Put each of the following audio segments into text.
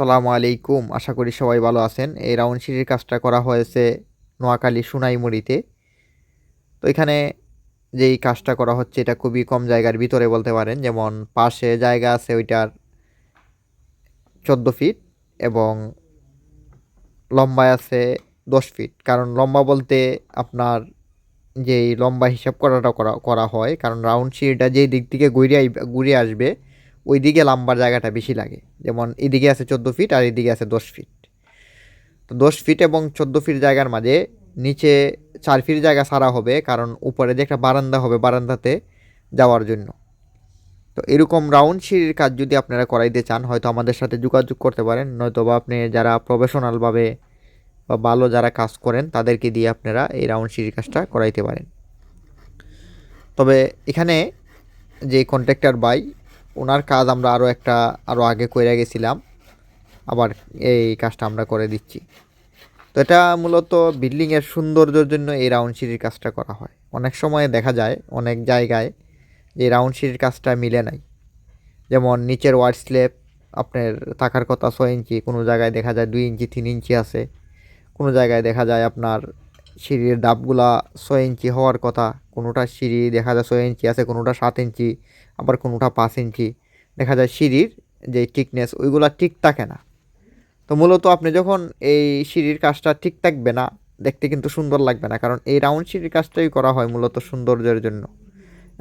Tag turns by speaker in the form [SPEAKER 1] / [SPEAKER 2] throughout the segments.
[SPEAKER 1] আসসালামু আলাইকুম। আশা করি সবাই ভালো আছেন। এই রাউন্ড সিঁড়ির কাজটা করা হয়েছে নোয়াখালী সোনাইমুড়িতে। তো এখানে যেই কাজটা করা হচ্ছে, এটা খুবই কম জায়গার ভিতরে বলতে পারেন। যেমন পাশে জায়গা আছে ওইটার চোদ্দ ফিট এবং লম্বায় আছে দশ ফিট। কারণ লম্বা বলতে আপনার যেই লম্বা হিসাব করাটা করা করা হয়। কারণ রাউন্ড সিঁড়িটা যেই দিক থেকে ঘুরে ঘুরে আসবে ওই দিকে লম্বার জায়গাটা বেশি লাগে। যেমন এদিকে আছে চোদ্দ ফিট আর এদিকে আছে দশ ফিট। তো দশ ফিট এবং চোদ্দ ফিট জায়গার মাঝে নিচে চার ফিট জায়গা সারা হবে, কারণ উপরে যে একটা বারান্দা হবে বারান্দাতে যাওয়ার জন্য। তো এরকম রাউন্ড সিঁড়ির কাজ যদি আপনারা করাইতে চান, হয়তো আমাদের সাথে যোগাযোগ করতে পারেন নয়তো বা আপনি যারা প্রফেশনালভাবে বা ভালো যারা কাজ করেন, তাদেরকে দিয়ে আপনারা এই রাউন্ড সিঁড়ির কাজটা করাইতে পারেন। তবে এখানে যে কন্ট্রাক্টর বাই ওনার কাজ আমরা আরও একটা আরও আগে করে গেছিলাম। আবার এই কাজটা আমরা করে দিচ্ছি। তো এটা মূলত বিল্ডিংয়ের সৌন্দর্যের জন্য এই রাউন্ড সিঁড়ির কাজটা করা হয়। অনেক সময় দেখা যায়, অনেক জায়গায় যে রাউন্ড সিঁড়ির কাজটা মিলে নাই। যেমন নিচের ওয়ার্ড স্লেপ আপনার থাকার কথা ছয় ইঞ্চি, কোনো জায়গায় দেখা যায় দুই ইঞ্চি, তিন ইঞ্চি আছে। কোনো জায়গায় দেখা যায় আপনার সিঁড়ির ডাবগুলা ছয় ইঞ্চি হওয়ার কথা। কোনোটা সিঁড়ি দেখা যায় ছয় ইঞ্চি আছে, কোনোটা সাত ইঞ্চি, আবার কোনোটা পাঁচ ইঞ্চি। দেখা যায় সিঁড়ির যে ঠিকনেস ওইগুলা ঠিক থাকে না। তো মূলত আপনি যখন এই সিঁড়ির কাজটা ঠিক থাকবে না, দেখতে কিন্তু সুন্দর লাগবে না, কারণ এই রাউন্ড সিঁড়ির কাজটাই করা হয় মূলত সৌন্দর্যের জন্য।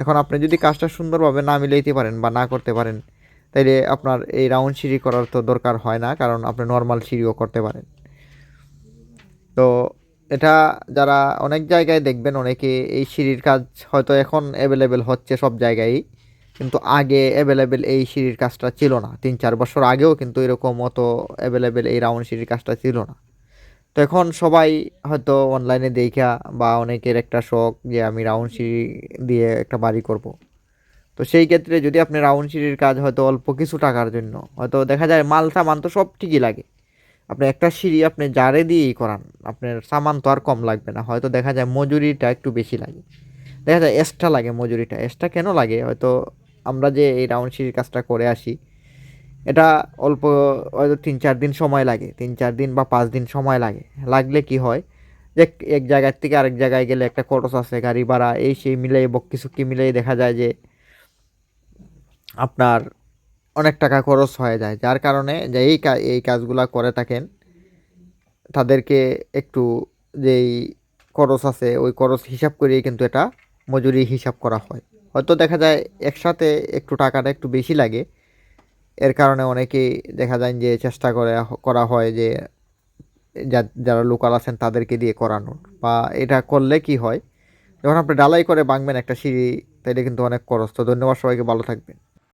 [SPEAKER 1] এখন আপনি যদি কাজটা সুন্দরভাবে না মিলাইতে পারেন বা না করতে পারেন, তাইলে আপনার এই রাউন্ড সিঁড়ি করার তো দরকার হয় না, কারণ আপনি নর্মাল সিঁড়িও করতে পারেন। তো এটা যারা অনেক জায়গায় দেখবেন, অনেকে এই সিঁড়ির কাজ হয়তো এখন অ্যাভেলেবেল হচ্ছে সব জায়গায়ই, কিন্তু আগে অ্যাভেলেবেল এই সিঁড়ির কাজটা ছিল না। তিন চার বছর আগেও কিন্তু এরকম অত অ্যাভেলেবেল এই রাউন্ড সিঁড়ির কাজটা ছিল না। তো এখন সবাই হয়তো অনলাইনে দেখা বা অনেকের একটা শখ যে আমি রাউন্ড সিঁড়ি দিয়ে একটা বাড়ি করব। তো সেই ক্ষেত্রে যদি আপনি রাউন্ড সিঁড়ির কাজ হয়তো অল্প কিছু টাকার জন্য, হয়তো দেখা যায় মাল সামান তো সব ঠিকই লাগে। আপনি একটা সিঁড়ি আপনি জারে দিয়েই করান। আপনার সামান তো আর কম লাগবে না। হয়তো দেখা যায় মজুরিটা একটু বেশি লাগে। দেখা যায় এক্সট্রা লাগে মজুরিটা। এক্সট্রা কেন লাগে? হয়তো আমরা যে এই রাউন্ড সিঁড়ির কাজটা করে আসি, এটা অল্প হয়তো তিন চার দিন সময় লাগে। তিন চার দিন বা পাঁচ দিন সময় লাগে। লাগলে কি হয়? যে এক জায়গার থেকে আরেক জায়গায় গেলে একটা খরচ আছে, গাড়ি ভাড়া, এই সেই মিলাই বক্কি সুক্কি মিলাই দেখা যায় যে আপনার অনেক টাকা খরচ হয়ে যায়। যার কারণে যে এই এই কাজগুলা করে থাকেন, তাদেরকে একটু যেই খরচ আছে, ওই খরচ হিসাব করেই কিন্তু এটা মজুরি হিসাব করা হয়। হয়তো দেখা যায় একসাথে একটু টাকাটা একটু বেশি লাগে। এর কারণে অনেকেই দেখা যায় যে চেষ্টা করে, করা হয় যে যারা লোকাল আছেন তাদেরকে দিয়ে করানোর। বা এটা করলে কি হয়? যখন আপনি ডালাই করে বাংবেন একটা সিঁড়ি, তাইলে কিন্তু অনেক খরচ। তো ধন্যবাদ সবাইকে, ভালো থাকবেন।